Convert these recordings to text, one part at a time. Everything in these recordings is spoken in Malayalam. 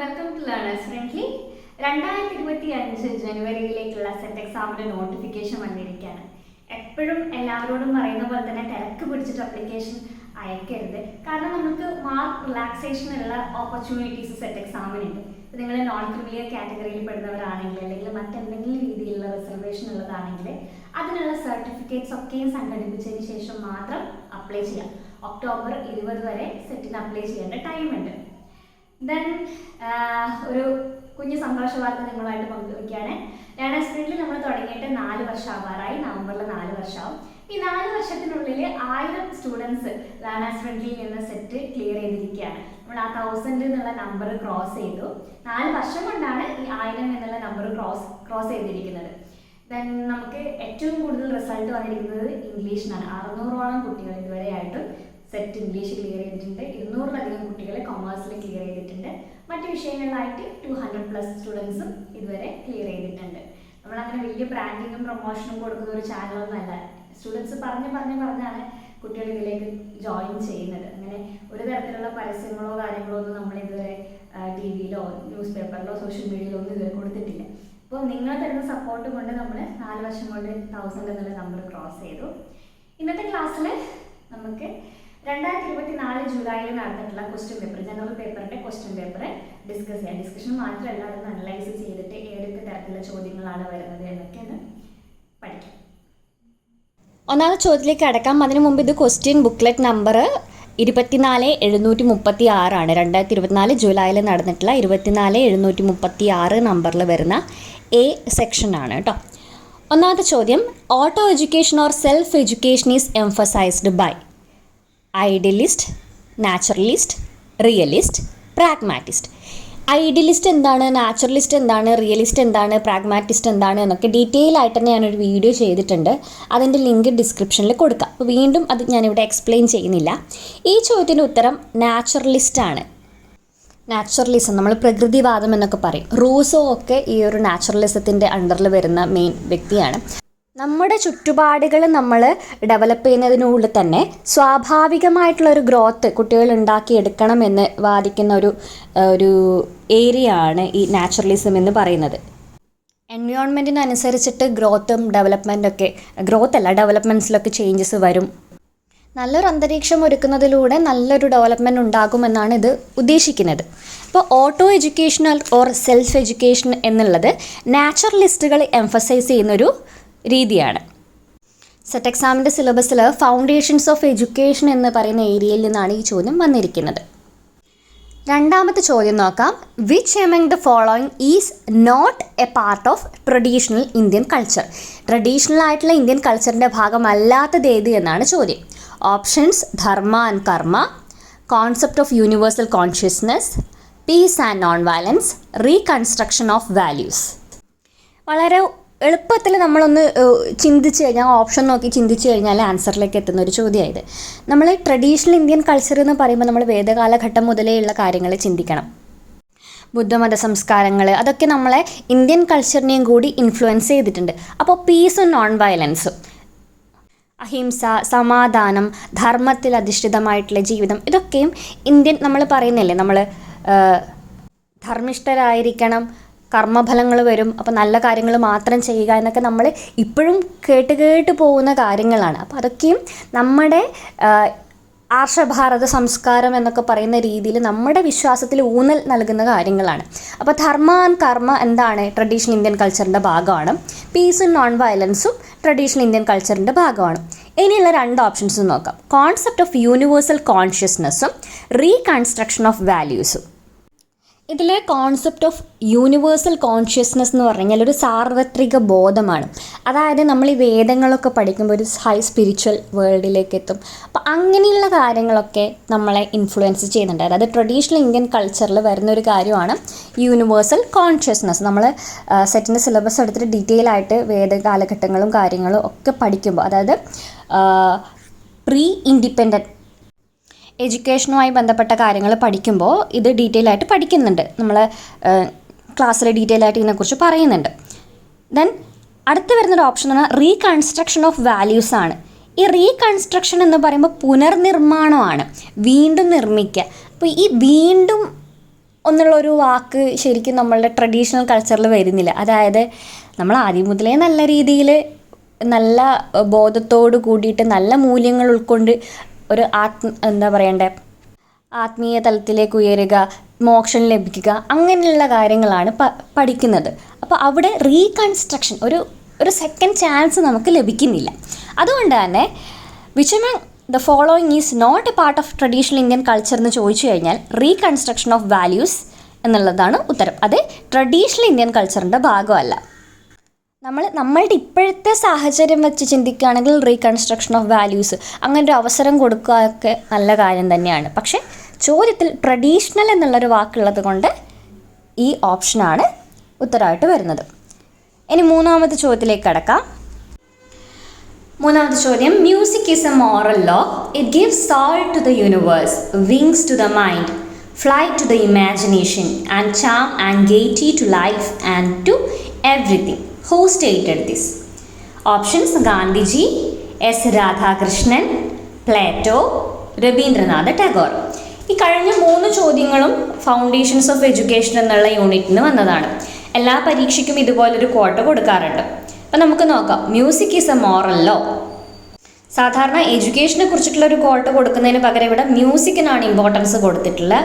വെൽക്കം ടു ലേണേഴ്സ് ഫ്രണ്ട്ലി രണ്ടായിരത്തി ഇരുപത്തി അഞ്ച് ജനുവരിയിലേക്കുള്ള സെറ്റ് എക്സാമിന്റെ നോട്ടിഫിക്കേഷൻ വന്നിരിക്കുകയാണ്. എപ്പോഴും എല്ലാവരോടും പറയുന്ന പോലെ തന്നെ തിരക്ക് പിടിച്ചിട്ട് അപ്ലിക്കേഷൻ അയക്കരുത്. കാരണം നമുക്ക് മാർക്ക് റിലാക്സേഷൻ ഉള്ള ഓപ്പർച്യൂണിറ്റീസ് സെറ്റ് എക്സാമിനുണ്ട് ഇപ്പം നിങ്ങൾ നോൺ ക്രിമിലിയർ കാറ്റഗറിയിൽ പെടുന്നവരാണെങ്കിൽ അല്ലെങ്കിൽ മറ്റെന്തെങ്കിലും രീതിയിലുള്ള റിസർവേഷൻ ഉള്ളതാണെങ്കിൽ അതിനുള്ള സർട്ടിഫിക്കറ്റ്സ് ഒക്കെയും സംഘടിപ്പിച്ചതിന് ശേഷം മാത്രം അപ്ലൈ ചെയ്യാം. ഒക്ടോബർ ഇരുപത് വരെ സെറ്റിന് അപ്ലൈ ചെയ്യേണ്ട ടൈമുണ്ട് ദെൻ ഒരു കുഞ്ഞു സന്തോഷ വാർത്ത നിങ്ങളുമായിട്ട് പങ്കുവയ്ക്കുകയാണ്. ലേണേഴ്സ് സ്പ്രിന്റിൽ നമ്മൾ തുടങ്ങിയിട്ട് നാല് വർഷം ആവാറായി നവംബറിൽ നാല് വർഷമാവും. ഈ നാല് വർഷത്തിനുള്ളിൽ ആയിരം സ്റ്റുഡൻസ് ലേണേഴ്സ് സ്പ്രിന്റിൽ നിന്ന് സെറ്റ് ക്ലിയർ ചെയ്തിരിക്കുകയാണ്. നമ്മൾ ആ തൗസൻഡ് എന്നുള്ള നമ്പർ ക്രോസ് ചെയ്തു. നാല് വർഷം കൊണ്ടാണ് ഈ ആയിരം എന്നുള്ള നമ്പർ ക്രോസ് ക്രോസ് ചെയ്തിരിക്കുന്നത്. ദെൻ നമുക്ക് ഏറ്റവും കൂടുതൽ റിസൾട്ട് വന്നിരിക്കുന്നത് ഇംഗ്ലീഷിനാണ്. അറുന്നൂറോളം കുട്ടികൾ ഇതുവരെയായിട്ടും സെറ്റ് ഇംഗ്ലീഷ് ക്ലിയർ ചെയ്തിട്ടുണ്ട്. ഇരുന്നൂറിലധികം കുട്ടികളെ കൊമേഴ്സിൽ ക്ലിയർ ചെയ്തിട്ടുണ്ട്. മറ്റു വിഷയങ്ങളിലായിട്ട് ടു ഹൺഡ്രഡ് പ്ലസ് സ്റ്റുഡൻസും ഇതുവരെ ക്ലിയർ ചെയ്തിട്ടുണ്ട്. നമ്മളങ്ങനെ വലിയ ബ്രാൻഡിങ്ങും പ്രൊമോഷനും കൊടുക്കുന്ന ഒരു ചാനലൊന്നുമല്ല സ്റ്റുഡൻസ് പറഞ്ഞ് പറഞ്ഞ് പറഞ്ഞാണ് കുട്ടികൾ ഇതിലേക്ക് ജോയിൻ ചെയ്യുന്നത്. അങ്ങനെ ഒരു തരത്തിലുള്ള പരസ്യങ്ങളോ കാര്യങ്ങളോ ഒന്നും നമ്മൾ ഇതുവരെ ടി വിയിലോ ന്യൂസ് പേപ്പറിലോ സോഷ്യൽ മീഡിയയിലോ ഒന്നും ഇതുവരെ കൊടുത്തിട്ടില്ല. അപ്പോൾ നിങ്ങൾ തരുന്ന സപ്പോർട്ട് കൊണ്ട് നമ്മൾ നാല് വർഷം കൊണ്ട് തൗസൻഡ് എന്നുള്ള നമ്പർ ക്രോസ് ചെയ്തു. ഇന്നത്തെ ക്ലാസ്സിൽ നമുക്ക് രണ്ടായിരത്തി ഇരുപത്തി നാല് ജൂലൈയിൽ നടന്നിട്ടുള്ള ക്വസ്റ്റ്യൻ പേപ്പർ ജനറൽ പേപ്പറിന്റെ ക്വസ്റ്റ്യൻ പേപ്പർ ഡിസ്കസ് ചെയ്യാം. ഡിസ്കഷൻ മാത്രമല്ല അതൊന്ന് അനലൈസ് ചെയ്തിട്ട് ഏതൊക്കെ തരത്തിലുള്ള ചോദ്യങ്ങളാണ് വരുന്നത് എന്നൊക്കെ ഒന്ന് പഠിക്കാം. ഒന്നാമത്തെ ചോദ്യത്തിലേക്ക് അടക്കാം അതിനു മുമ്പ് ഇത് ക്വസ്റ്റ്യൻ ബുക്ക്ലെറ്റ് നമ്പർ ഇരുപത്തിനാല് എഴുന്നൂറ്റി മുപ്പത്തി ആറാണ് രണ്ടായിരത്തി ഇരുപത്തിനാല് ജൂലൈയിൽ നടന്നിട്ടുള്ള ഇരുപത്തിനാല് എഴുന്നൂറ്റി മുപ്പത്തി ആറ് നമ്പറിൽ വരുന്ന എ സെക്ഷനാണ് കേട്ടോ. ഒന്നാമത്തെ ചോദ്യം auto education or self education is emphasised by idealist naturalist realist pragmatist. Idealist എന്താണ് നാച്ചുറലിസ്റ്റ് എന്താണ് റിയലിസ്റ്റ് എന്താണ് പ്രാഗ്മാറ്റിസ്റ്റ് എന്താണ് എന്നൊക്കെ ഡീറ്റെയിൽ ആയിട്ട് തന്നെ ഞാനൊരു വീഡിയോ ചെയ്തിട്ടുണ്ട്. അതിന്റെ ലിങ്ക് ഡിസ്ക്രിപ്ഷനിൽ കൊടുക്കാം. അപ്പോൾ വീണ്ടും അത് ഞാനിവിടെ എക്സ്പ്ലെയിൻ ചെയ്യുന്നില്ല. ഈ ചോദ്യത്തിന്റെ ഉത്തരം നാച്ചുറലിസ്റ്റ് ആണ്. നാച്ചുറലിസം നമ്മൾ പ്രകൃതിവാദം എന്നൊക്കെ പറയും. റൂസോ ഒക്കെ ഈ ഒരു നാച്ചുറലിസത്തിന്റെ അണ്ടറിൽ വരുന്ന മെയിൻ വ്യക്തിയാണ്. നമ്മുടെ ചുറ്റുപാടുകൾ നമ്മൾ ഡെവലപ്പ് ചെയ്യുന്നതിനുള്ളിൽ തന്നെ സ്വാഭാവികമായിട്ടുള്ള ഒരു ഗ്രോത്ത് കുട്ടികൾ ഉണ്ടാക്കിയെടുക്കണം എന്ന് വാദിക്കുന്ന ഒരു ഒരു ഏരിയ ആണ് ഈ നാച്ചുറലിസം എന്ന് പറയുന്നത്. എൻവയോൺമെന്റിനനുസരിച്ചിട്ട് ഗ്രോത്തും ഡെവലപ്മെന്റൊക്കെ ഗ്രോത്ത് അല്ല ഡെവലപ്മെന്റ്സിലൊക്കെ ചേഞ്ചസ് വരും. നല്ലൊരു അന്തരീക്ഷം ഒരുക്കുന്നതിലൂടെ നല്ലൊരു ഡെവലപ്മെന്റ് ഉണ്ടാകുമെന്നാണ് ഇത് ഉദ്ദേശിക്കുന്നത്. ഇപ്പോൾ auto educational or self education എന്നുള്ളത് നാച്ചുറലിസ്റ്റുകൾ എംഫസൈസ് ചെയ്യുന്നൊരു രീതിയാണ്. സെറ്റ് എക്സാമിന്റെ സിലബസിൽ ഫൗണ്ടേഷൻസ് ഓഫ് എഡ്യൂക്കേഷൻ എന്ന് പറയുന്ന ഏരിയയിൽ നിന്നാണ് ഈ ചോദ്യം വന്നിരിക്കുന്നത്. രണ്ടാമത്തെ ചോദ്യം നോക്കാം. Which among the following is not a part of traditional Indian culture traditional ആയിട്ടുള്ള ഇന്ത്യൻ കൾച്ചറിന്റെ ഭാഗമല്ലാത്തത് ഏത് എന്നാണ് ചോദ്യം. Options dharma and karma. Concept of universal consciousness peace and non violence reconstruction of values വളരെ എളുപ്പത്തിൽ നമ്മളൊന്ന് ചിന്തിച്ച് കഴിഞ്ഞാൽ ഓപ്ഷൻ നോക്കി ചിന്തിച്ച് കഴിഞ്ഞാൽ ആൻസറിലേക്ക് എത്തുന്ന ഒരു ചോദ്യമായത്. നമ്മൾ ട്രഡീഷണൽ ഇന്ത്യൻ കൾച്ചർ എന്ന് പറയുമ്പോൾ നമ്മൾ വേദകാലഘട്ടം മുതലേ ഉള്ള കാര്യങ്ങൾ ചിന്തിക്കണം. ബുദ്ധമത സംസ്കാരങ്ങൾ അതൊക്കെ നമ്മളെ ഇന്ത്യൻ കൾച്ചറിനെയും കൂടി ഇൻഫ്ലുവൻസ് ചെയ്തിട്ടുണ്ട്. അപ്പോൾ പീസും നോൺ വയലൻസും അഹിംസ സമാധാനം ധർമ്മത്തിൽ അധിഷ്ഠിതമായിട്ടുള്ള ജീവിതം ഇതൊക്കെയും ഇന്ത്യൻ നമ്മൾ പറയുന്നില്ലേ? നമ്മൾ ധർമ്മിഷ്ഠരായിരിക്കണം കർമ്മഫലങ്ങൾ വരും അപ്പോൾ നല്ല കാര്യങ്ങൾ മാത്രം ചെയ്യുക എന്നൊക്കെ നമ്മൾ ഇപ്പോഴും കേട്ട് കേട്ട് പോകുന്ന കാര്യങ്ങളാണ്. അപ്പോൾ അതൊക്കെയും നമ്മുടെ ആർഷഭാരത സംസ്കാരം എന്നൊക്കെ പറയുന്ന രീതിയിൽ നമ്മുടെ വിശ്വാസത്തിൽ ഊന്നൽ നൽകുന്ന കാര്യങ്ങളാണ്. അപ്പോൾ ധർമ്മ ആൻഡ് കർമ്മ എന്താണ്? ട്രഡീഷണൽ ഇന്ത്യൻ കൾച്ചറിന്റെ ഭാഗമാണ്. പീസും നോൺ വയലൻസും ട്രഡീഷണൽ ഇന്ത്യൻ കൾച്ചറിന്റെ ഭാഗമാണ്. ഇനിയുള്ള രണ്ട് ഓപ്ഷൻസ് നോക്കാം. കോൺസെപ്റ്റ് ഓഫ് യൂണിവേഴ്സൽ കോൺഷ്യസ്നെസ്സും റീകൺസ്ട്രക്ഷൻ ഓഫ് വാല്യൂസും ഇതിലെ കോൺസെപ്റ്റ് ഓഫ് യൂണിവേഴ്സൽ കോൺഷ്യസ്നസ് എന്ന് പറഞ്ഞു കഴിഞ്ഞാൽ ഒരു സാർവത്രിക ബോധമാണ്. അതായത് നമ്മൾ ഈ വേദങ്ങളൊക്കെ പഠിക്കുമ്പോൾ ഒരു ഹൈ സ്പിരിച്വൽ വേൾഡിലേക്ക് എത്തും. അപ്പോൾ അങ്ങനെയുള്ള കാര്യങ്ങളൊക്കെ നമ്മളെ ഇൻഫ്ലുവൻസ് ചെയ്യുന്നുണ്ട്. അതായത് ട്രഡീഷണൽ ഇന്ത്യൻ കൾച്ചറിൽ വരുന്ന ഒരു കാര്യമാണ് യൂണിവേഴ്സൽ കോൺഷ്യസ്നസ് നമ്മൾ സെറ്റിന്റെ സിലബസ് എടുത്തിട്ട് ഡീറ്റെയിൽ ആയിട്ട് വേദ കാലഘട്ടങ്ങളും കാര്യങ്ങളും ഒക്കെ പഠിക്കുമ്പോൾ അതായത് പ്രീ ഇൻഡിപെൻഡന്റ് എഡ്യൂക്കേഷനുമായി ബന്ധപ്പെട്ട കാര്യങ്ങൾ പഠിക്കുമ്പോൾ ഇത് ഡീറ്റെയിൽ ആയിട്ട് പഠിക്കുന്നുണ്ട്. നമ്മൾ ക്ലാസ്സിൽ ഡീറ്റെയിൽ ആയിട്ട് ഇതിനെക്കുറിച്ച് പറയുന്നുണ്ട്. ദെൻ അടുത്ത് വരുന്നൊരു ഓപ്ഷൻ എന്ന് പറഞ്ഞാൽ റീകൺസ്ട്രക്ഷൻ ഓഫ് വാല്യൂസ് ആണ്. ഈ റീകൺസ്ട്രക്ഷൻ എന്ന് പറയുമ്പോൾ പുനർനിർമ്മാണമാണ്. വീണ്ടും നിർമ്മിക്കുക. അപ്പോൾ ഈ വീണ്ടും എന്നുള്ള ഒരു വാക്ക് ശരിക്കും നമ്മളുടെ ട്രഡീഷണൽ കൾച്ചറിൽ വരുന്നില്ല. അതായത് നമ്മൾ ആദ്യം മുതലേ നല്ല രീതിയിൽ നല്ല ബോധത്തോട് കൂടിയിട്ട് നല്ല മൂല്യങ്ങൾ ഉൾക്കൊണ്ട് ഒരു ആത്മ എന്താ പറയണ്ടേ ആത്മീയ തലത്തിലേക്ക് ഉയരുക മോക്ഷം ലഭിക്കുക അങ്ങനെയുള്ള കാര്യങ്ങളാണ് പഠിക്കുന്നത്. അപ്പോൾ അവിടെ റീകൺസ്ട്രക്ഷൻ ഒരു ഒരു സെക്കൻഡ് ചാൻസ് നമുക്ക് ലഭിക്കുന്നില്ല. അതുകൊണ്ട് തന്നെ which the following is not a part of traditional Indian culture എന്ന് ചോദിച്ചു കഴിഞ്ഞാൽ റീകൺസ്ട്രക്ഷൻ ഓഫ് വാല്യൂസ് എന്നുള്ളതാണ് ഉത്തരം. അത് ട്രഡീഷണൽ ഇന്ത്യൻ കൾച്ചറിന്റെ ഭാഗമല്ല. നമ്മൾ നമ്മളുടെ ഇപ്പോഴത്തെ സാഹചര്യം വെച്ച് ചിന്തിക്കുകയാണെങ്കിൽ റീകൺസ്ട്രക്ഷൻ ഓഫ് വാല്യൂസ് അങ്ങനെ ഒരു അവസരം കൊടുക്കുകയൊക്കെ നല്ല കാര്യം തന്നെയാണ്. പക്ഷേ ചോദ്യത്തിൽ ട്രഡീഷണൽ എന്നുള്ളൊരു വാക്കുള്ളത് കൊണ്ട് ഈ ഓപ്ഷനാണ് ഉത്തരമായിട്ട് വരുന്നത്. ഇനി മൂന്നാമത്തെ ചോദ്യത്തിലേക്ക് കടക്കാം. മൂന്നാമത്തെ ചോദ്യം music is a moral law it gives soul to the universe wings to the mind fly to the imagination and charm and gaiety to life and to everything who stated this options Gandhiji S Radhakrishnan Plato Rabindranath Tagore ഈ കഴിഞ്ഞ മൂന്ന് ചോദ്യങ്ങളും ഫൗണ്ടേഷൻസ് ഓഫ് എഡ്യൂക്കേഷൻ എന്നുള്ള യൂണിറ്റിൽ നിന്ന് വന്നതാണ്. എല്ലാ പരീക്ഷയ്ക്കും ഇതുപോലൊരു കോട്ട കൊടുക്കാറുണ്ട്. അപ്പം നമുക്ക് നോക്കാം. Music is a moral law സാധാരണ എഡ്യൂക്കേഷനെ കുറിച്ചിട്ടുള്ള ഒരു കോട്ട് കൊടുക്കുന്നതിന് പകരം ഇവിടെ മ്യൂസിക്കിനാണ് ഇമ്പോർട്ടൻസ് കൊടുത്തിട്ടുള്ള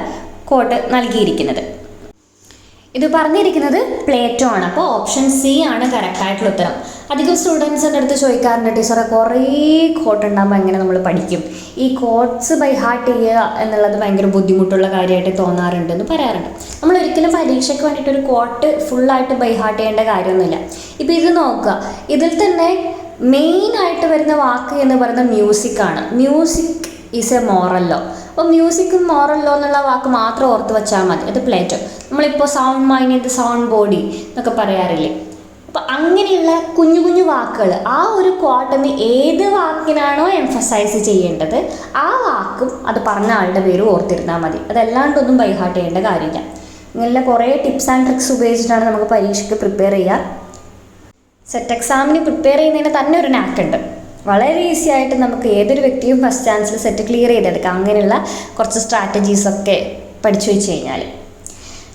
കോട്ട് നൽകിയിരിക്കുന്നത്. ഇത് പറഞ്ഞിരിക്കുന്നത് പ്ലേറ്റോ ആണ്. അപ്പോൾ ഓപ്ഷൻ സി ആണ് കറക്റ്റായിട്ടുള്ള ഉത്തരം. അധികം സ്റ്റുഡൻസിന്റെ അടുത്ത് ചോദിക്കാറുണ്ട് ടീച്ചറെ കുറേ കോട്ട് ഉണ്ടാകുമ്പോൾ എങ്ങനെ നമ്മൾ പഠിക്കും? ഈ കോട്ട്സ് ബൈ ഹാർട്ട് ചെയ്യുക എന്നുള്ളത് ഭയങ്കര ബുദ്ധിമുട്ടുള്ള കാര്യമായിട്ട് തോന്നാറുണ്ട് എന്ന് പറയാറുണ്ട്. നമ്മൾ ഒരിക്കലും പരീക്ഷയ്ക്ക് വേണ്ടിയിട്ട് ഒരു കോട്ട് ഫുള്ളായിട്ട് ബൈ ഹാർട്ട് ചെയ്യേണ്ട കാര്യമൊന്നുമില്ല. ഇപ്പോൾ ഇത് നോക്കുക. ഇതിൽ തന്നെ മെയിൻ ആയിട്ട് വരുന്ന വാക്ക് എന്ന് പറയുന്നത് മ്യൂസിക്കാണ് music is a moral law അപ്പോൾ മ്യൂസിക്കും മോറൽ ലോ എന്നുള്ള വാക്ക് മാത്രം ഓർത്ത് വെച്ചാൽ മതി. അത് പ്ലേറ്റോ നമ്മളിപ്പോൾ സൗണ്ട് മൈൻഡ് സൗണ്ട് ബോഡി എന്നൊക്കെ പറയാറില്ലേ? അപ്പോൾ അങ്ങനെയുള്ള കുഞ്ഞു കുഞ്ഞു വാക്കുകൾ ആ ഒരു ക്വാർട്ടറിന് ഏത് വാക്കിനാണോ എംഫസൈസ് ചെയ്യേണ്ടത് ആ വാക്കും അത് പറഞ്ഞ ആളുടെ പേര് ഓർത്തിരുന്നാൽ മതി. അതല്ലാണ്ടൊന്നും ബൈഹാർട്ട് ചെയ്യേണ്ട കാര്യമില്ല. ഇങ്ങനെയുള്ള കുറേ ടിപ്സ് ആൻഡ് ട്രിക്സ് ഉപയോഗിച്ചിട്ടാണ് നമുക്ക് പരീക്ഷയ്ക്ക് പ്രിപ്പയർ ചെയ്യുക സെറ്റ് എക്സാമിന് പ്രിപ്പയർ ചെയ്യുന്നതിന് തന്നെ ഒരു നാക്ക് ഉണ്ട്. വളരെ ഈസി ആയിട്ട് നമുക്ക് ഏതൊരു വ്യക്തിയും ഫസ്റ്റ് ചാൻസിൽ സെറ്റ് ക്ലിയർ ചെയ്തെടുക്കാം. അങ്ങനെയുള്ള കുറച്ച് സ്ട്രാറ്റജീസ് ഒക്കെ പഠിച്ചു വെച്ച് കഴിഞ്ഞാൽ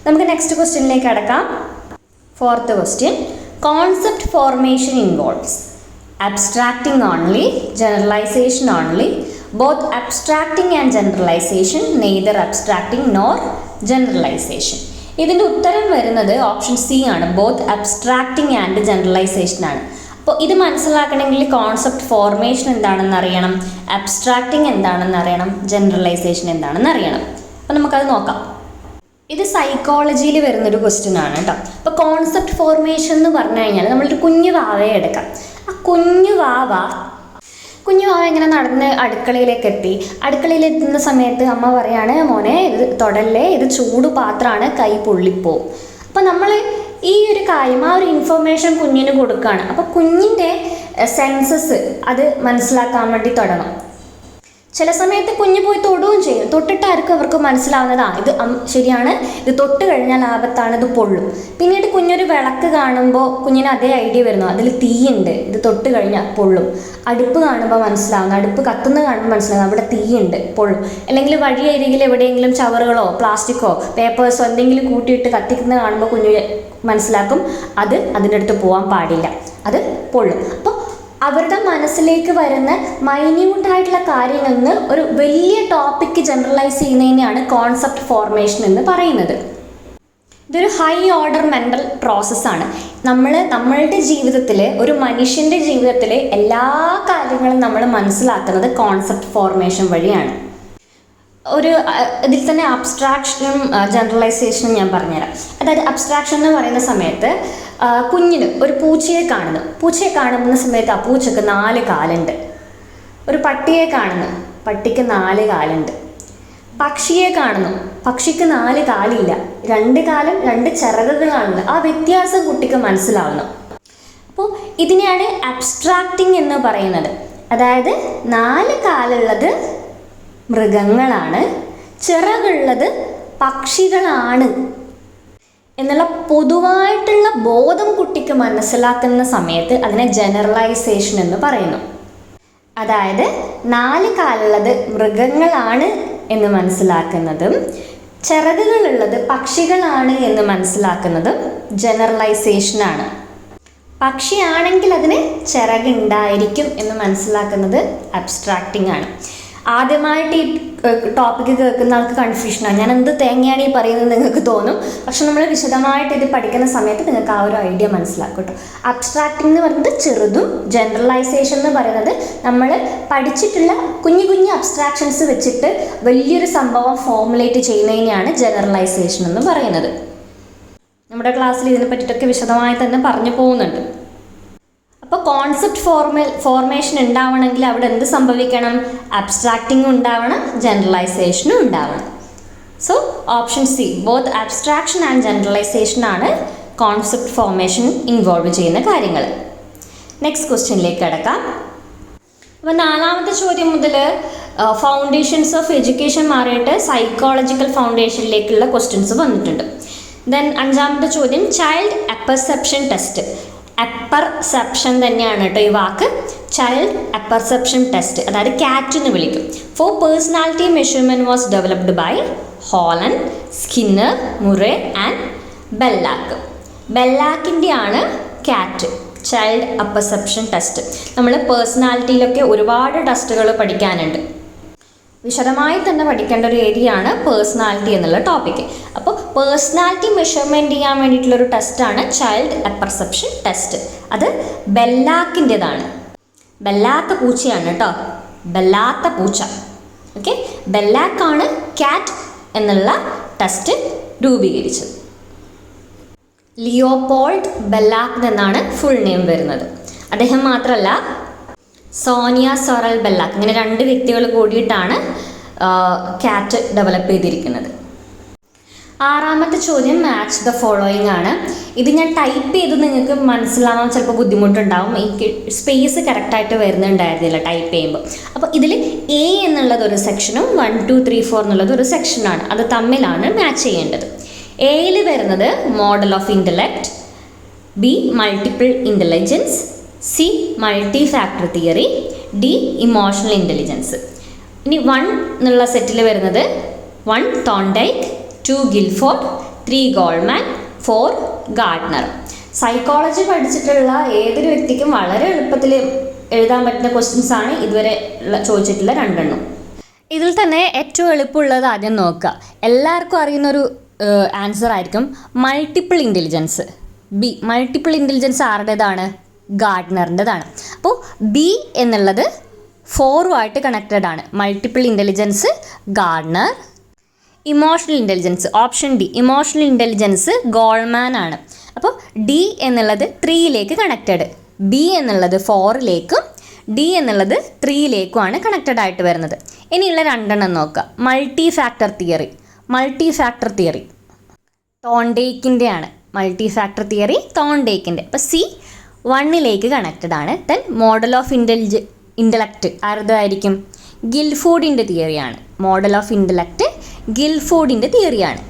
നമുക്ക് നെക്സ്റ്റ് ക്വസ്റ്റ്യനിലേക്ക് അടക്കാം. Fourth question concept formation involves abstracting only generalisation only both abstracting and generalisation neither abstracting nor generalisation ഇതിന്റെ ഉത്തരം വരുന്നത് ഓപ്ഷൻ സി ആണ്. ബോത്ത് അബ്സ്ട്രാക്റ്റിംഗ് ആൻഡ് ജനറലൈസേഷൻ ആണ്. അപ്പോൾ ഇത് മനസ്സിലാക്കണമെങ്കിൽ കോൺസെപ്റ്റ് ഫോർമേഷൻ എന്താണെന്ന് അറിയണം അബ്സ്ട്രാക്റ്റിംഗ് എന്താണെന്ന് അറിയണം ജനറലൈസേഷൻ എന്താണെന്ന് അറിയണം അപ്പോൾ നമുക്കത് നോക്കാം. ഇത് സൈക്കോളജിയിൽ വരുന്നൊരു ക്വസ്റ്റ്യൻ ആണ് കേട്ടോ അപ്പോൾ കോൺസെപ്റ്റ് ഫോർമേഷൻ എന്ന് പറഞ്ഞു കഴിഞ്ഞാൽ നമ്മളൊരു കുഞ്ഞു വാവയെ എടുക്കാം. ആ കുഞ്ഞു വാവ കുഞ്ഞു വാവ എങ്ങനെ നടന്ന് അടുക്കളയിലേക്ക് എത്തി? അടുക്കളയിൽ എത്തുന്ന സമയത്ത് അമ്മ പറയാണ് മോനെ ഇത് തൊടല്ലേ ഇത് ചൂട് പാത്രമാണ് കൈ പൊള്ളിപ്പോവും അപ്പോൾ നമ്മൾ ഈ ഒരു കാര്യം ആ ഒരു ഇൻഫർമേഷൻ കുഞ്ഞിന് കൊടുക്കുകയാണ് അപ്പോൾ കുഞ്ഞിന്റെ സെൻസസ് അത് മനസ്സിലാക്കാൻ വേണ്ടി തുടങ്ങും. ചില സമയത്ത് കുഞ്ഞു പോയി തൊടുകയും ചെയ്യും. തൊട്ടിട്ടായിരിക്കും അവർക്ക് മനസ്സിലാവുന്നത് ഇത് ശരിയാണ്. ഇത് തൊട്ട് കഴിഞ്ഞാൽ ആപത്താണ് ഇത് പൊള്ളും. പിന്നീട് കുഞ്ഞൊരു വിളക്ക് കാണുമ്പോൾ കുഞ്ഞിന് അതേ ഐഡിയ വരുന്നു. അതിൽ തീയുണ്ട്. ഇത് തൊട്ട് കഴിഞ്ഞാൽ പൊള്ളും. അടുപ്പ് കാണുമ്പോൾ മനസ്സിലാവുന്നു. അടുപ്പ് കത്തുന്ന കാണുമ്പോൾ മനസ്സിലാവുന്നു. അവിടെ തീയുണ്ട്. പൊള്ളും. അല്ലെങ്കിൽ വഴിയരികിൽ എവിടെയെങ്കിലും ചവറുകളോ പ്ലാസ്റ്റിക്കോ പേപ്പേഴ്സോ എന്തെങ്കിലും കൂട്ടിയിട്ട് കത്തിക്കുന്ന കാണുമ്പോൾ കുഞ്ഞ് മനസ്സിലാക്കും. അത് അതിന്റെ അടുത്ത് പോകാൻ പാടില്ല. അത് പൊള്ളും. അപ്പോൾ അവരുടെ മനസ്സിലേക്ക് വരുന്ന മൈന്യൂട്ടായിട്ടുള്ള കാര്യങ്ങളിൽ നിന്ന് ഒരു വലിയ ടോപ്പിക്ക് ജനറലൈസ് ചെയ്യുന്നതിനെയാണ് കോൺസെപ്റ്റ് ഫോർമേഷൻ എന്ന് പറയുന്നത്. ഇതൊരു ഹൈ ഓർഡർ മെന്റൽ പ്രോസസ്സാണ് നമ്മൾ നമ്മളുടെ ജീവിതത്തിൽ ഒരു മനുഷ്യന്റെ ജീവിതത്തിൽ എല്ലാ കാര്യങ്ങളും നമ്മൾ മനസ്സിലാക്കുന്നത് കോൺസെപ്റ്റ് ഫോർമേഷൻ വഴിയാണ്. ഒരു ഇതിൽ തന്നെ അബ്സ്ട്രാക്ഷനും ജനറലൈസേഷനും ഞാൻ പറഞ്ഞുതരാം. അതായത് അബ്സ്ട്രാക്ഷൻ എന്ന് പറയുന്ന സമയത്ത് കുഞ്ഞിന് ഒരു പൂച്ചയെ കാണുന്നു. പൂച്ചയെ കാണുന്ന സമയത്ത് ആ പൂച്ചക്ക് നാല് കാലുണ്ട്. ഒരു പട്ടിയെ കാണുന്നു. പട്ടിക്ക് നാല് കാലുണ്ട്. പക്ഷിയെ കാണുന്നു. പക്ഷിക്ക് നാല് കാലില്ല. രണ്ട് കാലും രണ്ട് ചിറകുകളാണ് ആ വ്യത്യാസം കുട്ടിക്ക് മനസ്സിലാവുന്നു. അപ്പോൾ ഇതിനെയാണ് അബ്സ്ട്രാക്റ്റിംഗ് എന്ന് പറയുന്നത്. അതായത് നാല് കാലുള്ളത് മൃഗങ്ങളാണ് ചിറകുള്ളത് പക്ഷികളാണ്. എന്നുള്ള പൊതുവായിട്ടുള്ള ബോധം കുട്ടിക്ക് മനസ്സിലാക്കുന്ന സമയത്ത് അതിനെ ജനറലൈസേഷൻ എന്ന് പറയുന്നു. അതായത് നാല് കാലുള്ളത് മൃഗങ്ങളാണ് എന്ന് മനസ്സിലാക്കുന്നതും ചിറകുകളുള്ളത് പക്ഷികളാണ് എന്ന് മനസ്സിലാക്കുന്നതും ജനറലൈസേഷനാണ് പക്ഷിയാണെങ്കിൽ അതിന് ചിറകുണ്ടായിരിക്കും എന്ന് മനസ്സിലാക്കുന്നത് അബ്സ്ട്രാക്റ്റിംഗ് ആണ്. ആദ്യമായിട്ട് ടോപ്പിക്ക് കേൾക്കുന്ന ആൾക്ക് കൺഫ്യൂഷനാണ് ഞാൻ എന്ത് തേങ്ങയാണ് ഈ പറയുന്നത് നിങ്ങൾക്ക് തോന്നും. പക്ഷെ നമ്മൾ വിശദമായിട്ട് ഇത് പഠിക്കുന്ന സമയത്ത് നിങ്ങൾക്ക് ആ ഒരു ഐഡിയ മനസ്സിലാക്കും കേട്ടോ അബ്സ്ട്രാക്റ്റിംഗ് എന്ന് പറയുന്നത് ചെറുതും ജനറലൈസേഷൻ എന്ന് പറയുന്നത് നമ്മൾ പഠിച്ചിട്ടുള്ള കുഞ്ഞു കുഞ്ഞു അബ്സ്ട്രാക്ഷൻസ് വെച്ചിട്ട് വലിയൊരു സംഭവം ഫോമുലേറ്റ് ചെയ്യുന്നതിനെയാണ് ജനറലൈസേഷൻ എന്ന് പറയുന്നത്. നമ്മുടെ ക്ലാസ്സിൽ ഇതിനെ പറ്റിയിട്ടൊക്കെ വിശദമായി തന്നെ പറഞ്ഞു പോകുന്നുണ്ട്. അപ്പോൾ കോൺസെപ്റ്റ് ഫോർമൽ ഫോർമേഷൻ ഉണ്ടാവണമെങ്കിൽ അവിടെ എന്ത് സംഭവിക്കണം? അബ്സ്ട്രാക്റ്റിംഗ് ഉണ്ടാവണം ജനറലൈസേഷനും ഉണ്ടാവണം. So option C both abstraction and generalisation ആണ് കോൺസെപ്റ്റ് ഫോർമേഷൻ ഇൻവോൾവ് ചെയ്യുന്ന കാര്യങ്ങൾ. നെക്സ്റ്റ് ക്വസ്റ്റ്യനിലേക്ക് കിടക്കാം. അപ്പോൾ നാലാമത്തെ ചോദ്യം മുതൽ ഫൗണ്ടേഷൻസ് ഓഫ് എഡ്യൂക്കേഷൻ മാറിയിട്ട് സൈക്കോളജിക്കൽ ഫൗണ്ടേഷനിലേക്കുള്ള ക്വസ്റ്റ്യൻസ് വന്നിട്ടുണ്ട്. ദെൻ അഞ്ചാമത്തെ ചോദ്യം ചൈൽഡ് അപ്പർസെപ്ഷൻ ടെസ്റ്റ് അപ്പർസെപ്ഷൻ തന്നെയാണ് കേട്ടോ ഈ വാക്ക്. ചൈൽഡ് അപ്പർസെപ്ഷൻ ടെസ്റ്റ് അതായത് കാറ്റ് എന്ന് വിളിക്കും. For personality measurement was developed by Hollen Skinner Murray and Bellak ബെല്ലാക്കിന്റെ ആണ് കാറ്റ് ചൈൽഡ് അപ്പർസെപ്ഷൻ ടെസ്റ്റ്. നമ്മൾ പേഴ്സണാലിറ്റിയിലൊക്കെ ഒരുപാട് ടെസ്റ്റുകൾ പഠിക്കാനുണ്ട്. വിശദമായി തന്നെ പഠിക്കേണ്ട ഒരു ഏരിയ ആണ് പേഴ്സണാലിറ്റി എന്നുള്ള ടോപ്പിക് അപ്പോൾ പേഴ്സണാലിറ്റി മെഷർമെന്റ് ചെയ്യാൻ വേണ്ടിയിട്ടുള്ളൊരു ടെസ്റ്റാണ് ചൈൽഡ് അപ്പർസെപ്ഷൻ ടെസ്റ്റ് അത് ബെല്ലാക്കിന്റെതാണ് ബെല്ലാത്ത പൂച്ചയാണ് കേട്ടോ ബെല്ലാത്ത പൂച്ച. ഓക്കെ ബെല്ലാക്കാണ് കാറ്റ് എന്നുള്ള ടെസ്റ്റ് രൂപീകരിച്ചത്. ലിയോപോൾഡ് ബെല്ലാക്ക് എന്നാണ് ഫുൾ നെയിം വരുന്നത്. അദ്ദേഹം മാത്രമല്ല സോനിയ സോറൽ ബെല്ല ഇങ്ങനെ രണ്ട് വ്യക്തികൾ കൂടിയിട്ടാണ് കാറ്റ് ഡെവലപ്പ് ചെയ്തിരിക്കുന്നത്. ആറാമത്തെ ചോദ്യം മാച്ച് ദ ഫോളോയിങ് ആണ്. ഇത് ഞാൻ ടൈപ്പ് ചെയ്ത് നിങ്ങൾക്ക് മനസ്സിലാവാൻ ചിലപ്പോൾ ബുദ്ധിമുട്ടുണ്ടാവും. ഈ സ്പേസ് കറക്റ്റായിട്ട് വരുന്നുണ്ടായിരുന്നില്ല ടൈപ്പ് ചെയ്യുമ്പോൾ അപ്പോൾ ഇതിൽ എ എന്നുള്ളത് ഒരു സെക്ഷനും വൺ ടു ത്രീ ഫോർ എന്നുള്ളത് ഒരു സെക്ഷനാണ് അത് തമ്മിലാണ് മാച്ച് ചെയ്യേണ്ടത്. എയിൽ വരുന്നത് model of intellect B multiple intelligence C multi factor theory D emotional intelligence ഇനി വൺ എന്നുള്ള സെറ്റിൽ വരുന്നത് one Thorndike two Guilford three Goleman four Gardner psychology പഠിച്ചിട്ടുള്ള ഏതൊരു വ്യക്തിക്കും വളരെ എളുപ്പത്തിൽ എഴുതാൻ പറ്റുന്ന ക്വസ്റ്റ്യൻസ് ആണ് ഇതുവരെ ചോദിച്ചിട്ടുള്ള രണ്ടെണ്ണം. ഇതിൽ തന്നെ ഏറ്റവും എളുപ്പമുള്ളത് ആദ്യം നോക്കുക. എല്ലാവർക്കും അറിയുന്നൊരു ആൻസർ ആയിരിക്കും multiple intelligence B multiple intelligence ആരുടേതാണ്? ഗാർഡനറിന്റെതാണ് അപ്പോൾ ബി എന്നുള്ളത് ഫോറുമായിട്ട് കണക്റ്റഡ് ആണ്. Multiple intelligence Gardner emotional intelligence option D emotional intelligence Goleman ആണ്. അപ്പോൾ ഡി എന്നുള്ളത് ത്രീയിലേക്ക് കണക്റ്റഡ് ബി എന്നുള്ളത് ഫോറിലേക്കും ഡി എന്നുള്ളത് ത്രീയിലേക്കുമാണ് കണക്റ്റഡ് ആയിട്ട് വരുന്നത്. ഇനിയുള്ള രണ്ടെണ്ണം നോക്കുക. Multi factor theory multi factor theory തോണ്ടേക്കിന്റെയാണ് multi factor theory തോണ്ടേക്കിന്റെ അപ്പോൾ സി വണ്ണിലേക്ക് കണക്റ്റഡ് ആണ്. ദെൻ മോഡൽ ഓഫ് ഇന്റലിജ ഇന്റലക്റ്റ് ആരുതായിരിക്കും? ഗിൽഫോർഡിന്റെ തിയറിയാണ് മോഡൽ ഓഫ് ഇന്റലക്റ്റ് ഗിൽഫോർഡിന്റെ തിയറിയാണ്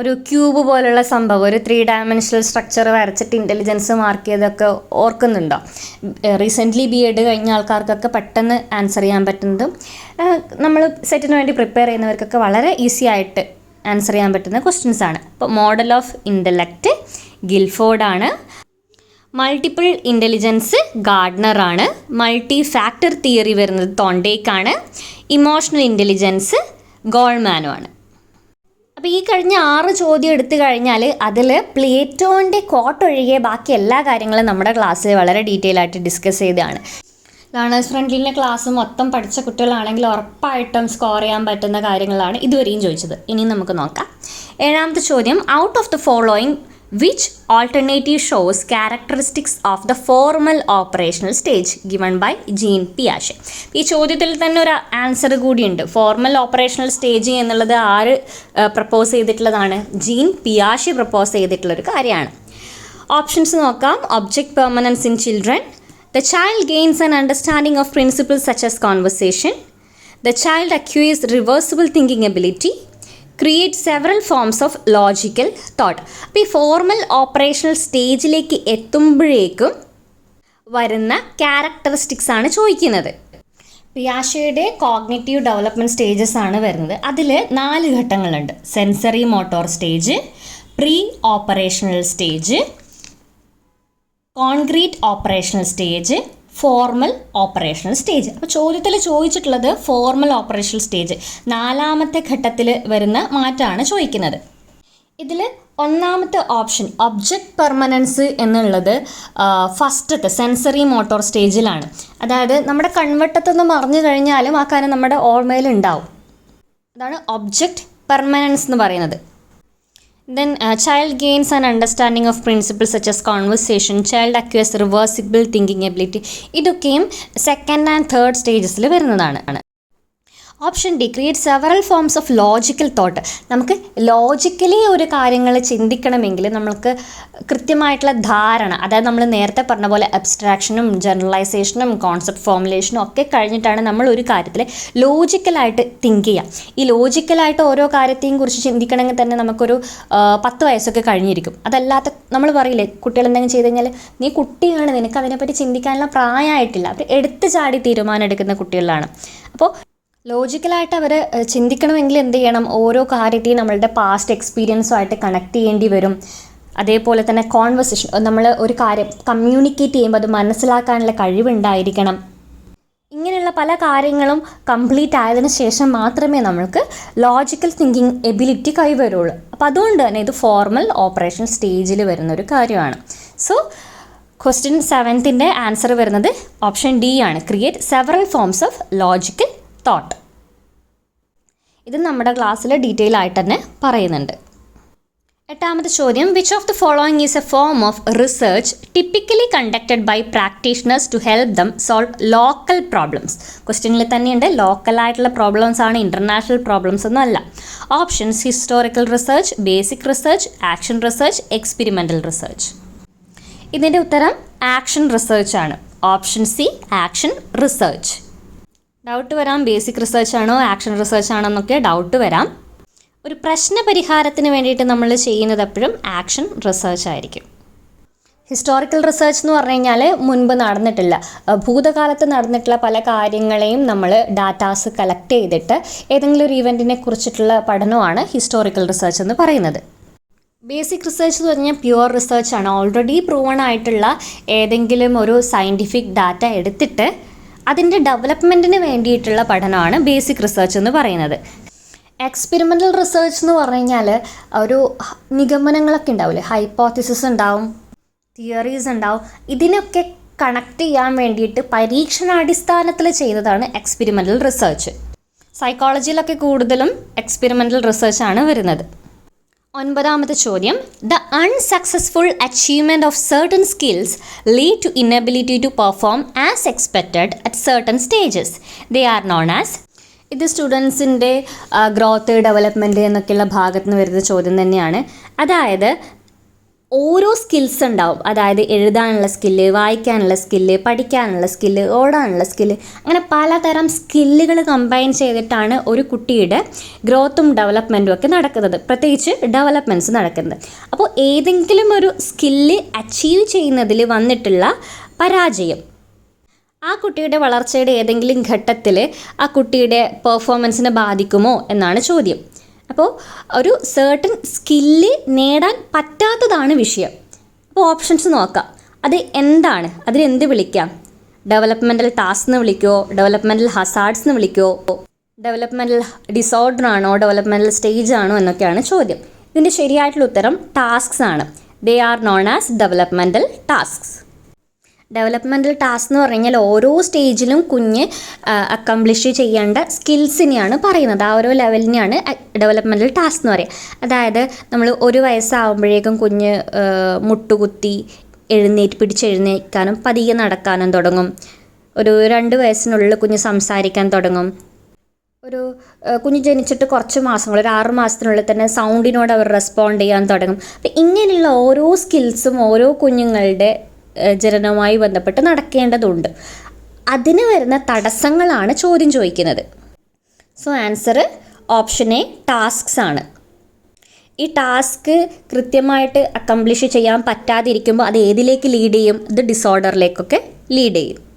ഒരു ക്യൂബ് പോലുള്ള സംഭവം ഒരു ത്രീ ഡയമെൻഷണൽ സ്ട്രക്ചർ വരച്ചിട്ട് ഇന്റലിജൻസ് മാർക്ക് ചെയ്തൊക്കെ ഓർക്കുന്നുണ്ടോ? റീസെന്റ്ലി ബി എഡ് കഴിഞ്ഞ ആൾക്കാർക്കൊക്കെ പെട്ടെന്ന് ആൻസർ ചെയ്യാൻ പറ്റുന്നതും നമ്മൾ സെറ്റിന് വേണ്ടി പ്രിപ്പയർ ചെയ്യുന്നവർക്കൊക്കെ വളരെ ഈസി ആയിട്ട് ആൻസർ ചെയ്യാൻ പറ്റുന്ന ക്വസ്റ്റ്യൻസ് ആണ്. അപ്പോൾ മോഡൽ ഓഫ് ഇന്റലക്റ്റ് ഗിൽഫോർഡാണ് മൾട്ടിപ്പിൾ ഇന്റലിജൻസ് ഗാർഡനറാണ് മൾട്ടി ഫാക്ടർ തിയറി വരുന്നത് തോണ്ടേക്കാണ് ഇമോഷണൽ ഇന്റലിജൻസ് ഗോൾമാനുമാണ് അപ്പോൾ ഈ കഴിഞ്ഞ ആറ് ചോദ്യം എടുത്തു കഴിഞ്ഞാൽ അതിൽ പ്ലേറ്റോന്റെ കോട്ടൊഴികെ ബാക്കി എല്ലാ കാര്യങ്ങളും നമ്മുടെ ക്ലാസ്സിൽ വളരെ ഡീറ്റെയിൽ ആയിട്ട് ഡിസ്കസ് ചെയ്തതാണ്. ലേണേഴ്സ് ഫ്രണ്ട്ലിന്റെ ക്ലാസ് മൊത്തം പഠിച്ച കുട്ടികളാണെങ്കിൽ ഉറപ്പായിട്ടും സ്കോർ ചെയ്യാൻ പറ്റുന്ന കാര്യങ്ങളാണ് ഇതുവരെയും ചോദിച്ചത്. ഇനി നമുക്ക് നോക്കാം. ഏഴാമത്തെ ചോദ്യം out of the following which alternative shows characteristics of the formal operational stage given by Jean പിയാഷെ ഈ ചോദ്യത്തിൽ തന്നെ ഒരു ആൻസർ കൂടിയുണ്ട്. ഫോർമൽ ഓപ്പറേഷണൽ സ്റ്റേജ് എന്നുള്ളത് ആര് പ്രപ്പോസ് ചെയ്തിട്ടുള്ളതാണ്? ജീൻ പിയാഷെ പ്രപ്പോസ് ചെയ്തിട്ടുള്ളൊരു കാര്യമാണ്. ഓപ്ഷൻസ് നോക്കാം. Object permanence in children the child gains and understanding of principles such as conversation the child acquires reversible thinking ability create several forms of logical thought അപ്പോൾ ഈ ഫോർമൽ ഓപ്പറേഷണൽ സ്റ്റേജിലേക്ക് എത്തുമ്പോഴേക്കും വരുന്ന ക്യാരക്ടറിസ്റ്റിക്സ് ആണ് ചോദിക്കുന്നത്. പിയാഷയുടെ കോഗ്നേറ്റീവ് ഡെവലപ്മെന്റ് സ്റ്റേജസ് ആണ് വരുന്നത്. അതിൽ നാല് ഘട്ടങ്ങളുണ്ട്. Sensory motor stage pre operational stage concrete operational stage formal operational stage. അപ്പോൾ ചോദ്യത്തിൽ ചോദിച്ചിട്ടുള്ളത് ഫോർമൽ ഓപ്പറേഷണൽ സ്റ്റേജ്. നാലാമത്തെ ഘട്ടത്തിൽ വരുന്ന മാറ്റമാണ് ചോദിക്കുന്നത്. ഇതിൽ ഒന്നാമത്തെ ഓപ്ഷൻ ഒബ്ജക്റ്റ് പെർമനൻസ് എന്നുള്ളത് ഫസ്റ്റത്തെ സെൻസറി മോട്ടോർ സ്റ്റേജിലാണ്. അതായത് നമ്മുടെ കൺവട്ടത്തൊന്ന് മറിഞ്ഞു കഴിഞ്ഞാലും ആ കാര്യം നമ്മുടെ ഓർമ്മയിൽ ഉണ്ടാവും. അതാണ് ഒബ്ജക്റ്റ് പെർമനൻസ് എന്ന് പറയുന്നത്. Then child gains and understanding of principle such as conversation child acquires reversible thinking ability ഇതൊക്കെയും സെക്കൻഡ് ആൻഡ് തേർഡ് സ്റ്റേജസിൽ വരുന്നതാണ്. Option D create several forms of logical thought നമുക്ക് ലോജിക്കലി ഒരു കാര്യങ്ങൾ ചിന്തിക്കണമെങ്കിൽ നമ്മൾക്ക് കൃത്യമായിട്ടുള്ള ധാരണ അതായത് നമ്മൾ നേരത്തെ പറഞ്ഞ പോലെ അബ്സ്ട്രാക്ഷനും ജനറലൈസേഷനും കോൺസെപ്റ്റ് ഫോമുലേഷനും ഒക്കെ കഴിഞ്ഞിട്ടാണ് നമ്മൾ ഒരു കാര്യത്തിൽ ലോജിക്കലായിട്ട് തിങ്ക് ചെയ്യുക ഈ ലോജിക്കലായിട്ട് ഓരോ കാര്യത്തെയും കുറിച്ച് ചിന്തിക്കണമെങ്കിൽ തന്നെ നമുക്കൊരു പത്ത് വയസ്സൊക്കെ കഴിഞ്ഞിരിക്കും. അതല്ലാത്ത നമ്മൾ പറയില്ലേ കുട്ടികൾ എന്തെങ്കിലും ചെയ്ത് കഴിഞ്ഞാൽ നീ കുട്ടിയാണ് നിനക്ക് അതിനെപ്പറ്റി ചിന്തിക്കാനുള്ള പ്രായമായിട്ടില്ല. അവർ എടുത്തു ചാടി തീരുമാനം എടുക്കുന്ന കുട്ടികളാണ് അപ്പോൾ ലോജിക്കലായിട്ട് അവർ ചിന്തിക്കണമെങ്കിൽ എന്ത് ചെയ്യണം? ഓരോ കാര്യത്തെയും നമ്മളുടെ പാസ്റ്റ് എക്സ്പീരിയൻസുമായിട്ട് കണക്ട് ചെയ്യേണ്ടി വരും. അതേപോലെ തന്നെ കോൺവെർസേഷൻ നമ്മൾ ഒരു കാര്യം കമ്മ്യൂണിക്കേറ്റ് ചെയ്യുമ്പോൾ അത് മനസ്സിലാക്കാനുള്ള കഴിവുണ്ടായിരിക്കണം. ഇങ്ങനെയുള്ള പല കാര്യങ്ങളും കംപ്ലീറ്റ് ആയതിനു ശേഷം മാത്രമേ നമ്മൾക്ക് ലോജിക്കൽ തിങ്കിങ് എബിലിറ്റി കൈവരുള്ളൂ. അപ്പോൾ അതുകൊണ്ട് തന്നെ ഇത് ഫോർമൽ ഓപ്പറേഷൻ സ്റ്റേജിൽ വരുന്ന ഒരു കാര്യമാണ്. സോ ക്വസ്റ്റ്യൻ സെവൻത്തിന്റെ ആൻസർ വരുന്നത് ഓപ്ഷൻ ഡി ആണ്. Create several forms of logical thought ഇത് നമ്മുടെ ക്ലാസ്സിൽ ഡീറ്റെയിൽ ആയിട്ട് തന്നെ പറയുന്നുണ്ട്. എട്ടാമത്തെ ചോദ്യം which of the following is a form of research typically conducted by practitioners to help them solve local problems ക്വസ്റ്റ്യനിൽ തന്നെയുണ്ട്. ലോക്കലായിട്ടുള്ള പ്രോബ്ലംസ് ആണ് ഇന്റർനാഷണൽ പ്രോബ്ലംസ് ഒന്നും അല്ല. Options historical research basic research action research experimental research ഇതിന്റെ ഉത്തരം ആക്ഷൻ റിസർച്ച് ആണ്. Option C action research doubt വരാം. ബേസിക് റിസർച്ച് ആണോ? ആക്ഷൻ റിസർച്ച് ആണോ എന്നൊക്കെ ഡൗട്ട് വരാം. ഒരു പ്രശ്ന പരിഹാരത്തിന് വേണ്ടിയിട്ട് നമ്മൾ ചെയ്യുന്നത് എപ്പോഴും ആക്ഷൻ റിസർച്ച് ആയിരിക്കും. ഹിസ്റ്റോറിക്കൽ റിസർച്ച് എന്ന് പറഞ്ഞു കഴിഞ്ഞാൽ മുൻപ് നടന്നിട്ടില്ല. ഭൂതകാലത്ത് നടന്നിട്ടുള്ള പല കാര്യങ്ങളെയും നമ്മൾ ഡാറ്റാസ് കളക്ട് ചെയ്തിട്ട് ഏതെങ്കിലും ഒരു ഇവന്റിനെ കുറിച്ചിട്ടുള്ള പഠനമാണ് ഹിസ്റ്റോറിക്കൽ റിസർച്ച് എന്ന് പറയുന്നത്. ബേസിക് റിസർച്ച് എന്ന് പറഞ്ഞാൽ പ്യുവർ റിസർച്ച് ആണ്. ഓൾറെഡി പ്രൂവൺ ആയിട്ടുള്ള ഏതെങ്കിലും ഒരു സയന്റിഫിക് ഡാറ്റ എടുത്തിട്ട് അതിന്റെ ഡെവലപ്മെന്റിന് വേണ്ടിയിട്ടുള്ള പഠനമാണ് ബേസിക് റിസർച്ച് എന്ന് പറയുന്നത്. എക്സ്പെരിമെന്റൽ റിസർച്ച് എന്ന് പറഞ്ഞു കഴിഞ്ഞാൽ ഒരു നിഗമനങ്ങളൊക്കെ ഉണ്ടാവില്ലേ? ഹൈപ്പോത്തിസിസ് ഉണ്ടാവും തിയറീസ് ഉണ്ടാവും. ഇതിനൊക്കെ കണക്ട് ചെയ്യാൻ വേണ്ടിയിട്ട് പരീക്ഷണാടിസ്ഥാനത്തിൽ ചെയ്തതാണ് എക്സ്പെരിമെന്റൽ റിസർച്ച്. സൈക്കോളജിയിലൊക്കെ കൂടുതലും എക്സ്പെരിമെന്റൽ റിസർച്ചാണ് വരുന്നത്. ഒൻപതാമത്തെ ചോദ്യം. The unsuccessful achievement of certain skills lead to inability to perform as expected at certain stages they are known as ഇത് സ്റ്റുഡൻസിന്റെ ഗ്രോത്ത് ഡെവലപ്മെന്റ് എന്നൊക്കെയുള്ള ഭാഗത്ത് നിന്ന് വരുന്ന ചോദ്യം തന്നെയാണ്. അതായത് ഓരോ സ്കിൽസ് ഉണ്ടാവും. അതായത് എഴുതാനുള്ള സ്കില്ല് വായിക്കാനുള്ള സ്കില്ല് പഠിക്കാനുള്ള സ്കില്ല് ഓടാനുള്ള സ്കില്ല് അങ്ങനെ പലതരം സ്കില്ലുകൾ കമ്പൈൻ ചെയ്തിട്ടാണ് ഒരു കുട്ടിയുടെ ഗ്രോത്തും ഡെവലപ്മെന്റും ഒക്കെ നടക്കുന്നത്. പ്രത്യേകിച്ച് ഡെവലപ്മെന്റ്സ് നടക്കുന്നത്. അപ്പോൾ ഏതെങ്കിലും ഒരു സ്കില്ല് അച്ചീവ് ചെയ്യുന്നതിൽ വന്നിട്ടുള്ള പരാജയം. ആ കുട്ടിയുടെ വളർച്ചയുടെ ഏതെങ്കിലും ഘട്ടത്തിൽ ആ കുട്ടിയുടെ പെർഫോമൻസിനെ ബാധിക്കുമോ എന്നാണ് ചോദ്യം. അപ്പോൾ ഒരു സേർട്ടൻ സ്കില്ല് നേടാൻ പറ്റാത്തതാണ് വിഷയം. അപ്പോൾ ഓപ്ഷൻസ് നോക്കാം. അത് എന്താണ്? അതിനെന്ത് വിളിക്കാം? ഡെവലപ്മെന്റൽ ടാസ്ക് എന്ന് വിളിക്കുമോ ഡെവലപ്മെന്റൽ ഹസാർഡ്സ് എന്ന് വിളിക്കുമോ ഡെവലപ്മെന്റൽ ഡിസോർഡർ ആണോ? ഡെവലപ്മെന്റൽ സ്റ്റേജ് ആണോ? എന്നൊക്കെയാണ് ചോദ്യം. ഇതിന്റെ ശരിയായിട്ടുള്ള ഉത്തരം ടാസ്ക്സ് ആണ്. They are known as developmental tasks developmental task എന്ന് പറഞ്ഞാൽ ഓരോ സ്റ്റേജിലും കുഞ്ഞ് അക്കംപ്ലിഷ് ചെയ്യേണ്ട സ്കിൽസിനെയാണ് പറയുന്നത്. ആ ഓരോ ലെവലിനെയാണ് ഡെവലപ്മെന്റൽ ടാസ്ക് എന്ന് പറയുക അതായത് നമ്മൾ ഒരു വയസ്സാകുമ്പോഴേക്കും കുഞ്ഞ് മുട്ടുകുത്തി എഴുന്നേറ്റ് പിടിച്ചെഴുന്നേൽക്കാനും പതിയെ നടക്കാനും തുടങ്ങും. ഒരു രണ്ട് വയസ്സിനുള്ളിൽ കുഞ്ഞ് സംസാരിക്കാൻ തുടങ്ങും. ഒരു കുഞ്ഞ് ജനിച്ചിട്ട് കുറച്ച് മാസങ്ങൾ ഒരു ആറ് മാസത്തിനുള്ളിൽ തന്നെ സൗണ്ടിനോട് അവർ റെസ്പോണ്ട് ചെയ്യാൻ തുടങ്ങും. അപ്പം ഇങ്ങനെയുള്ള ഓരോ സ്കിൽസും ഓരോ കുഞ്ഞുങ്ങളുടെ ജനനവുമായി ബന്ധപ്പെട്ട് നടക്കേണ്ടതുണ്ട്. അതിന് വരുന്ന തടസ്സങ്ങളാണ് ചോദ്യം ചോദിക്കുന്നത്. So answer option A tasks ആണ്. ഈ ടാസ്ക് കൃത്യമായിട്ട് അക്കംപ്ലിഷ് ചെയ്യാൻ പറ്റാതിരിക്കുമ്പോൾ അത് ഏതിലേക്ക് ലീഡ് ചെയ്യും? ഇത് ഡിസോർഡറിലേക്കൊക്കെ ലീഡ് ചെയ്യും.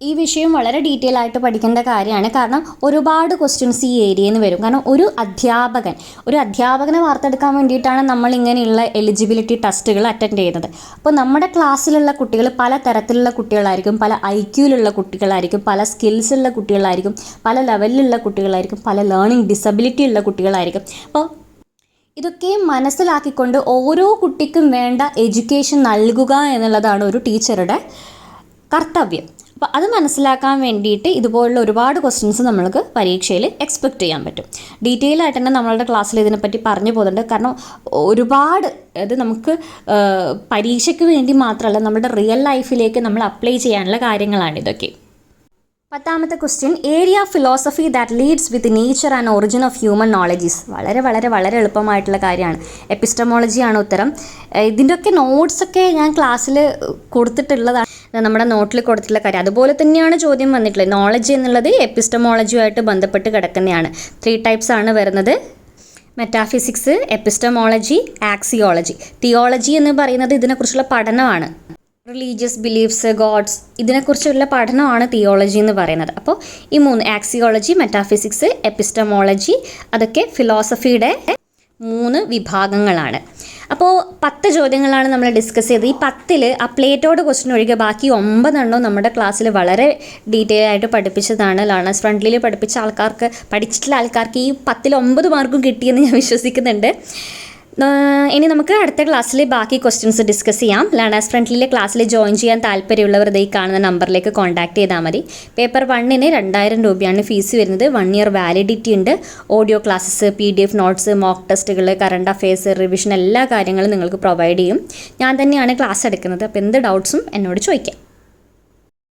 ഈ വിഷയം വളരെ ഡീറ്റെയിൽ ആയിട്ട് പഠിക്കേണ്ട കാര്യമാണ്. കാരണം ഒരുപാട് ക്വസ്റ്റ്യൻസ് ഈ ഏരിയയിൽ നിന്ന് വരും. കാരണം ഒരു അധ്യാപകൻ ഒരു അധ്യാപകനെ വാർത്തെടുക്കാൻ വേണ്ടിയിട്ടാണ് നമ്മൾ ഇങ്ങനെയുള്ള എലിജിബിലിറ്റി ടെസ്റ്റുകൾ അറ്റൻഡ് ചെയ്യുന്നത്. അപ്പോൾ നമ്മുടെ ക്ലാസ്സിലുള്ള കുട്ടികൾ പല തരത്തിലുള്ള കുട്ടികളായിരിക്കും പല ഐ ക്യൂലുള്ള കുട്ടികളായിരിക്കും പല സ്കിൽസുള്ള കുട്ടികളായിരിക്കും പല ലെവലിലുള്ള കുട്ടികളായിരിക്കും പല ലേണിംഗ് ഡിസബിലിറ്റി ഉള്ള കുട്ടികളായിരിക്കും. അപ്പോൾ ഇതൊക്കെ മനസ്സിലാക്കിക്കൊണ്ട് ഓരോ കുട്ടിക്കും വേണ്ട എഡ്യൂക്കേഷൻ നൽകുക എന്നുള്ളതാണ് ഒരു ടീച്ചറുടെ കർത്തവ്യം. അപ്പോൾ അത് മനസ്സിലാക്കാൻ വേണ്ടിയിട്ട് ഇതുപോലുള്ള ഒരുപാട് ക്വസ്റ്റ്യൻസ് നമ്മൾക്ക് പരീക്ഷയിൽ എക്സ്പെക്റ്റ് ചെയ്യാൻ പറ്റും. ഡീറ്റെയിൽ ആയിട്ട് തന്നെ നമ്മളുടെ ക്ലാസ്സിൽ ഇതിനെപ്പറ്റി പറഞ്ഞു പോകുന്നുണ്ട്. കാരണം ഒരുപാട് അത് നമുക്ക് പരീക്ഷയ്ക്ക് വേണ്ടി മാത്രമല്ല നമ്മുടെ റിയൽ ലൈഫിലേക്ക് നമ്മൾ അപ്ലൈ ചെയ്യാനുള്ള കാര്യങ്ങളാണ് ഇതൊക്കെ. പത്താമത്തെ question area of philosophy that leads with nature and origin of human knowledges വളരെ വളരെ വളരെ എളുപ്പമായിട്ടുള്ള കാര്യമാണ്. എപ്പിസ്റ്റമോളജിയാണ് ഉത്തരം. ഇതിന്റെയൊക്കെ നോട്ട്സൊക്കെ ഞാൻ ക്ലാസ്സിൽ കൊടുത്തിട്ടുള്ളതാണ്. നമ്മുടെ നോട്ടിൽ കൊടുത്തിട്ടുള്ള കാര്യം. അതുപോലെ തന്നെയാണ് ചോദ്യം വന്നിട്ടുള്ളത്. നോളജ് എന്നുള്ളത് എപ്പിസ്റ്റമോളജിയുമായിട്ട് ബന്ധപ്പെട്ട് കിടക്കുന്നതാണ്. ത്രീ ടൈപ്സ് ആണ് വരുന്നത്. മെറ്റാഫിസിക്സ് എപ്പിസ്റ്റമോളജി ആക്സിയോളജി തിയോളജി എന്ന് പറയുന്നത് ഇതിനെക്കുറിച്ചുള്ള പഠനമാണ്. റിലീജിയസ് ബിലീഫ്സ് ഗോഡ്സ് ഇതിനെക്കുറിച്ചുള്ള പഠനമാണ് തിയോളജി എന്ന് പറയുന്നത്. അപ്പോൾ ഈ മൂന്ന് ആക്സിയോളജി മെറ്റാഫിസിക്സ് എപ്പിസ്റ്റമോളജി അതൊക്കെ ഫിലോസഫിയുടെ മൂന്ന് വിഭാഗങ്ങളാണ്. അപ്പോൾ പത്ത് ചോദ്യങ്ങളാണ് നമ്മൾ ഡിസ്കസ് ചെയ്തത്. ഈ പത്തിൽ ആ പ്ലേറ്റോട് ക്വസ്റ്റ്യൻ ഒഴികെ ബാക്കി ഒമ്പതെണ്ണോ നമ്മുടെ ക്ലാസ്സിൽ വളരെ ഡീറ്റെയിൽ ആയിട്ട് പഠിപ്പിച്ചതാണ്. ലേണേഴ്സ് ഫ്രണ്ട്ലിയിൽ പഠിപ്പിച്ച ആൾക്കാർക്ക് പഠിച്ചിട്ടുള്ള ആൾക്കാർക്ക് ഈ പത്തിൽ ഒമ്പത് മാർക്കും കിട്ടിയെന്ന് ഞാൻ വിശ്വസിക്കുന്നുണ്ട്. ഇനി നമുക്ക് അടുത്ത ക്ലാസ്സിൽ ബാക്കി ക്വസ്റ്റ്യൻസ് ഡിസ്കസ് ചെയ്യാം. ലേണേഴ്സ് ഫ്രണ്ട്ലിയിലെ ക്ലാസ്സിൽ ജോയിൻ ചെയ്യാൻ താല്പര്യമുള്ളവർ ഈ കാണുന്ന നമ്പറിലേക്ക് കോൺടാക്ട് ചെയ്താൽ മതി. പേപ്പർ വണ്ണിന് രണ്ടായിരം രൂപയാണ് ഫീസ് വരുന്നത്. വൺ ഇയർ വാലിഡിറ്റി ഉണ്ട്. Audio classes P D F notes mock ടെസ്റ്റുകൾ കറണ്ട് അഫയേഴ്സ് റിവിഷൻ എല്ലാ കാര്യങ്ങളും നിങ്ങൾക്ക് പ്രൊവൈഡ് ചെയ്യും. ഞാൻ തന്നെയാണ് ക്ലാസ് എടുക്കുന്നത്. അപ്പോൾ എന്ത് ഡൗട്ട്സും എന്നോട് ചോദിക്കാം.